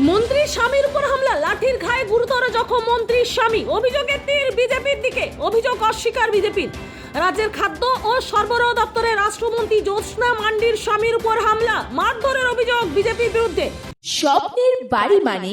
মন্ত্রীর স্বামীর উপর হামলা, লাঠির ঘায়ে গুরুতর জখম মন্ত্রীর স্বামী। অভিযোগের তীর বিজেপির দিকে, অভিযোগ অস্বীকার বিজেপির। রাজ্যের খাদ্য ও সরবরাহ দপ্তরের রাষ্ট্রমন্ত্রী জ্যোৎস্না মান্ডির স্বামীর উপর হামলা, মারধরের অভিযোগ বিজেপির বিরুদ্ধে। স্বপ্নের বাড়ি মানে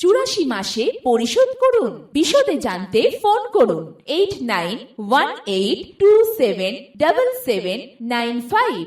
চুরাশি মাসে পরিশোধ করুন। বিশদে জানতে ফোন করুন। Eight nine one eight two seven double seven nine five.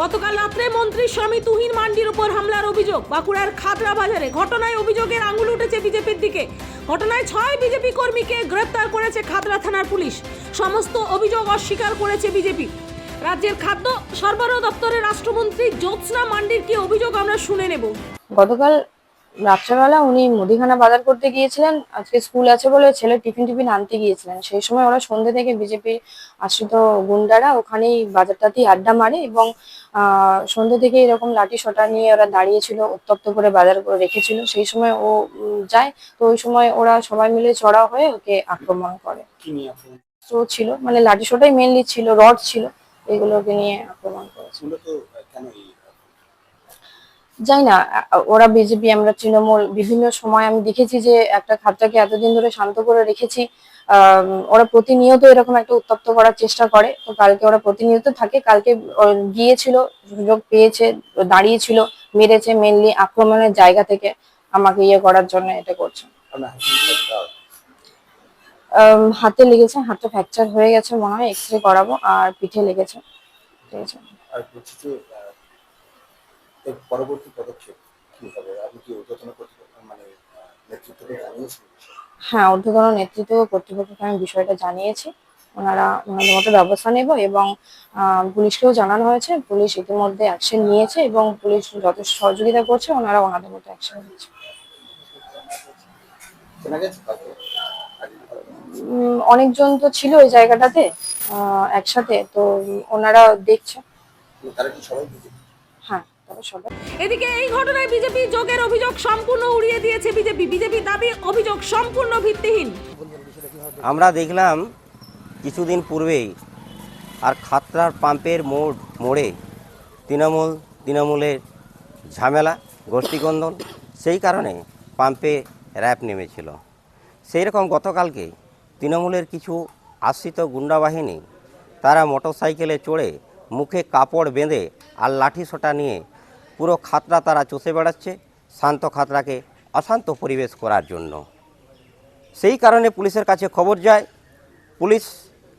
গতকাল রাত্রে মন্ত্রীর স্বামী তুহিন মান্ডির উপর হামলার অভিযোগ। বাঁকুড়ার খাদরা বাজারে ঘটনায় অভিযোগের আঙুল উঠেছে বিজেপির দিকে। ঘটনায় ছয় বিজেপি কর্মীকে গ্রেপ্তার করেছে খাদরা থানার পুলিশ। সমস্ত অভিযোগ অস্বীকার করেছে বিজেপি। রাজ্যের খাদ্য সরবরাহ দপ্তরের রাষ্ট্রমন্ত্রী জ্যোৎস্না মান্ডির কি অভিযোগ আমরা শুনে নেব? গতকাল রাত্রেবেলা উনি মুদিখানা বাজার করতে গিয়েছিলেন আজকে স্কুল আছে বলে ছেলে টিফিন টিফিন আনতে গিয়েছিলেন। সেই সময় ওরা সন্ধ্যে থেকে বিজেপি আশ্রিত গুন্ডারা ওখানেই বাজারটাতেই আড্ডা মারে এবং আহ সন্ধ্যে থেকে এরকম লাঠি সোটা নিয়ে ওরা দাঁড়িয়েছিল উত্তপ্ত করে বাজার করে রেখেছিল। সেই সময় ও যায় তো ওই সময় ওরা সবাই মিলে চড়া হয়ে ওকে আক্রমণ করে। ছিল মানে লাঠি সোটাই মেনলি ছিল রড ছিল এগুলোকে নিয়ে আক্রমণ করেছে মূলত কেন এই যাই না ওরা বিজেপি আমরা তৃণমূল বিভিন্ন সময় আমি দেখেছি যে একটা খাতটাকে এতদিন ধরে শান্ত করে রেখেছি। ওরা প্রতিনিয়ত এরকম একটা উত্তপ্ত করার চেষ্টা করে। তো কালকে ওরা প্রতিনিয়ত থাকে। কালকে গিয়েছিল সুযোগ পেয়েছে দাঁড়িয়েছিল মেরেছে মেনলি আক্রমণের জায়গা থেকে আমাকে ইয়ে করার জন্য এটা করছে। হাতে লেগেছে হাতে ফ্র্যাকচার হয়ে গেছে মনে হয় এক্স রে করাবো আর পিঠে লেগেছে। ঠিক আছে। এর পরবর্তী পদক্ষেপ কি হবে? আপনি কি ঊর্ধ্বতন কর্তৃপক্ষ মানে নেতৃত্বকে জানিয়েছেন? হ্যাঁ ঊর্ধ্বতন নেতৃত্ব কর্তৃপক্ষকে আমি বিষয়টা জানিয়েছি। ওনারা ওনাদের মতো ব্যবস্থা নেব এবং পুলিশকেও জানানো হয়েছে। পুলিশ ইতিমধ্যে অ্যাকশন নিয়েছে এবং পুলিশ যথেষ্ট সহযোগিতা করছে। ওনারা ওনাদের মতো অ্যাকশন? উম, অনেকজন তো ছিল ওই জায়গাটাতে একসাথে। তো ওনারা দেখছে? হ্যাঁ। এদিকে এই ঘটনায় বিজেপি যোগের অভিযোগ সম্পূর্ণ উড়িয়ে দিয়েছে বিজেপি। বিজেপি দাবি, অভিযোগ সম্পূর্ণ ভিত্তিহীন। আমরা দেখলাম কিছুদিন পূর্বেই আর খাতড়ার পাম্পের মোড়, মোড়ে তৃণমূল, তৃণমূলের ঝামেলা গোষ্ঠীকন্দল সেই কারণে পাম্পে র্যাপ নেমেছিল। সেই রকম গতকালকে তৃণমূলের কিছু আশ্রিত গুন্ডা বাহিনী, তারা মোটরসাইকেলে চড়ে মুখে কাপড় বেঁধে আর লাঠি সোটা নিয়ে পুরো খাতরা তারা চষে বেড়াচ্ছে, শান্ত খাতরাকে অশান্ত পরিবেশ করার জন্য। সেই কারণে পুলিশের কাছে খবর যায়, পুলিশ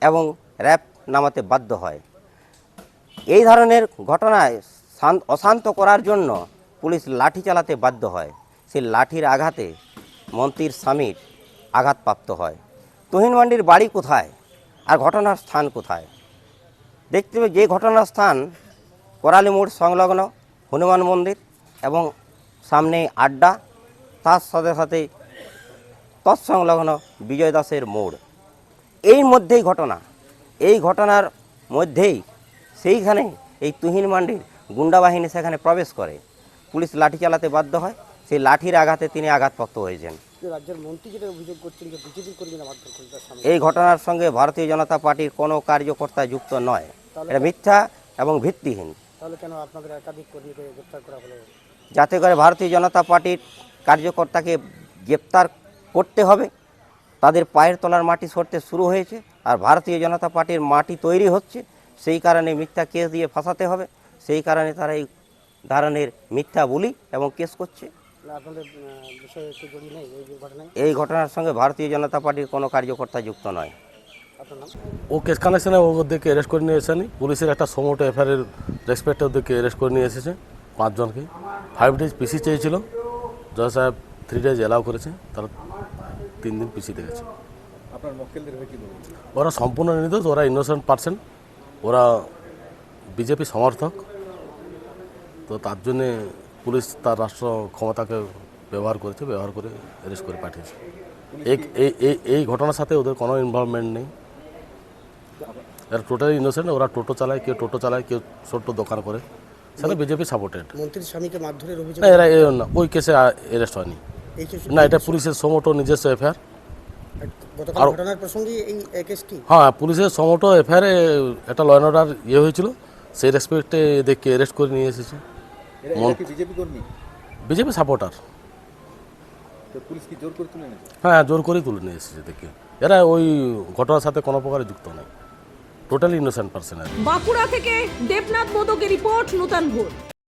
এবং র্যাব নামাতে বাধ্য হয়। এই ধরনের ঘটনায় শান্ত- অশান্ত করার জন্য পুলিশ লাঠি চালাতে বাধ্য হয়। সেই লাঠির আঘাতে মন্ত্রীর স্বামীর আঘাতপ্রাপ্ত হয়। তুহিন মান্ডির বাড়ি কোথায়? আর ঘটনার স্থান কোথায়? দেখতে হবে যে ঘটনার স্থান, করালি মোড় সংলগ্ন। হনুমান মন্দির এবং সামনে আড্ডা তার সাথে সাথে তৎসংলগ্ন বিজয় দাসের মোড়। এই মধ্যেই ঘটনা। এই ঘটনার মধ্যেই সেইখানে এই তুহিন মান্ডির গুন্ডা বাহিনী সেখানে প্রবেশ করে। পুলিশ লাঠি চালাতে বাধ্য হয়। সেই লাঠির আঘাতে তিনি আঘাতপ্রাপ্ত হয়েছেন। রাজ্যের মন্ত্রী যেটা অভিযোগ করছেন যে বিজেপির কর্মীরা মারধর করে এই ঘটনার সঙ্গে ভারতীয় জনতা পার্টির কোনো কার্যকর্তা যুক্ত নয়। এটা মিথ্যা এবং ভিত্তিহীন। তাহলে কেন আপনাদের একাধিক কর্মীকে গ্রেপ্তার করা হলো? যাতে করে ভারতীয় জনতা পার্টির কার্যকর্তাকে গ্রেপ্তার করতে হবে। তাদের পায়ের তলার মাটি সরতে শুরু হয়েছে আর ভারতীয় জনতা পার্টির মাটি তৈরি হচ্ছে। সেই কারণে মিথ্যা কেস দিয়ে ফাঁসাতে হবে। সেই কারণে তারা এই ধরনের মিথ্যা বলি এবং কেস করছে। এই ঘটনার সঙ্গে ভারতীয় জনতা পার্টির কোনো কার্যকর্তা যুক্ত নয়। ও কেস কানেকশনে ওদেরকে অ্যারেস্ট করে নিয়ে এসেনি। পুলিশের একটা সমোটো এফআইআর রেসপেক্টে ওদেরকে অ্যারেস্ট করে নিয়ে এসেছে পাঁচজনকে। ফাইভ ডেজ পিসি চেয়েছিল। জয় সাহেব থ্রি ডেজ অ্যালাউ করেছে। তারা তিন দিন পিসিতে গেছে। ওরা সম্পূর্ণ নির্দোষ ওরা ইনোসেন্ট পার্সেন্ট ওরা বিজেপি সমর্থক। তো তার জন্যে পুলিশ তার রাষ্ট্র ক্ষমতাকে ব্যবহার করেছে ব্যবহার করে অ্যারেস্ট করে পাঠিয়েছে। এই- এই এই ঘটনার সাথে ওদের কোনো ইনভলভমেন্ট নেই। এরা টোটালি ইনোসেন্ট ওরা টোটো চালায় কেউ টোটো চালায় কেউ ছোট্ট দোকান করে। সেটা বিজেপি সাপোর্টেড মন্ত্রীর স্বামীকে মারধরের অভিযোগ না এরা এ না ওই কেসে অ্যারেস্ট হয়নি। না এটা পুলিশের সমটো নিজস্ব এফআইআর গতকাল আরো- ঘটনার প্রসঙ্গে এই এই কেসটি হ্যাঁ পুলিশের সমটো এফআইআরে একটা ল অর্ডার ইয়ে হয়েছিল। সেই রেসপেক্টে এদেরকে অ্যারেস্ট করে নিয়ে এসেছে। এরা এরা কি বিজেপি কর্মী? বিজেপি সাপোর্টার কি জোর করে তুলে হ্যাঁ জোর করেই তুলে নিয়ে এসেছে দেখে এরা ওই ঘটনার সাথে কোনো প্রকারে যুক্ত নেই। টোটালি ইনোসেন্ট পার্সন বাঁকুড়া থেকে দেবনাথ মোদকের রিপোর্ট নূতন ভোর